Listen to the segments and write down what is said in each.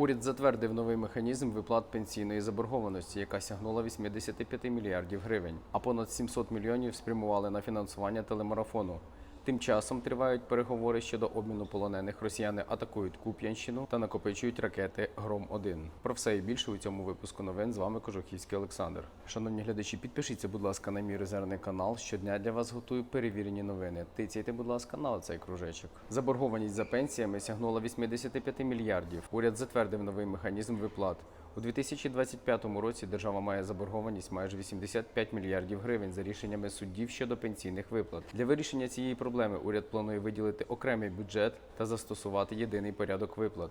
Уряд затвердив новий механізм виплат пенсійної заборгованості, яка сягнула 85 мільярдів гривень, а понад 700 мільйонів спрямували на фінансування телемарафону. Тим часом тривають переговори щодо обміну полонених. Росіяни атакують Куп'янщину та накопичують ракети Гром 1 Про все і більше у цьому випуску новин з вами Кожухівський Олександр. Шановні глядачі, підпишіться, будь ласка, на мій резервний канал. Щодня для вас готую перевірені новини. Тицяйте, будь ласка, на оцей кружечок. Заборгованість за пенсіями сягнула 85 мільярдів. Уряд затвердив новий механізм виплат. У 2025 році держава має заборгованість майже 85 мільярдів гривень за рішеннями суддів щодо пенсійних виплат. Для вирішення цієї проблеми уряд планує виділити окремий бюджет та застосувати єдиний порядок виплат.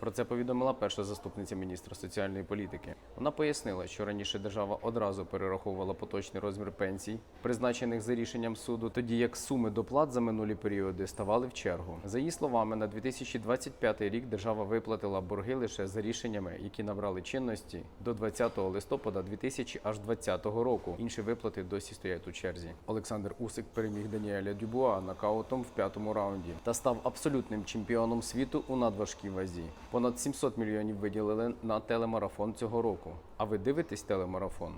Про це повідомила перша заступниця міністра соціальної політики. Вона пояснила, що раніше держава одразу перераховувала поточний розмір пенсій, призначених за рішенням суду, тоді як суми доплат за минулі періоди ставали в чергу. За її словами, на 2025 рік держава виплатила борги лише за рішеннями, які набрали чинності до 20 листопада 2020 року. Інші виплати досі стоять у черзі. Олександр Усик переміг Даніеля Дюбуа нокаутом в п'ятому раунді та став абсолютним чемпіоном світу у надважкій вазі. Понад 700 мільйонів виділили на телемарафон цього року. А ви дивитесь телемарафон?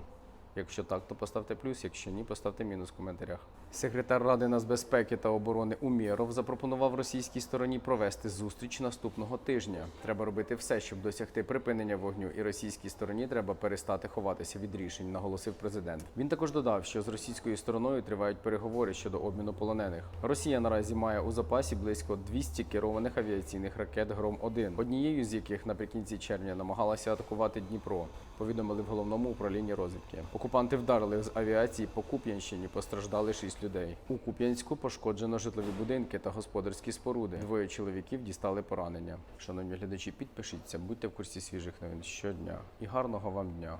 Якщо так, то поставте плюс, якщо ні, поставте мінус в коментарях. Секретар Ради нацбезпеки та оборони Умєров запропонував російській стороні провести зустріч наступного тижня. Треба робити все, щоб досягти припинення вогню, і російській стороні треба перестати ховатися від рішень, наголосив президент. Він також додав, що з російською стороною тривають переговори щодо обміну полонених. Росія наразі має у запасі близько 200 керованих авіаційних ракет Гром 1 однією з яких наприкінці червня намагалася атакувати Дніпро. Повідомили в головному управлінні розвідки. Окупанти вдарили з авіації по Куп'янщині. Постраждали шість людей. У Куп'янську пошкоджено житлові будинки та господарські споруди. Двоє чоловіків дістали поранення. Шановні глядачі, підпишіться, будьте в курсі свіжих новин щодня і гарного вам дня.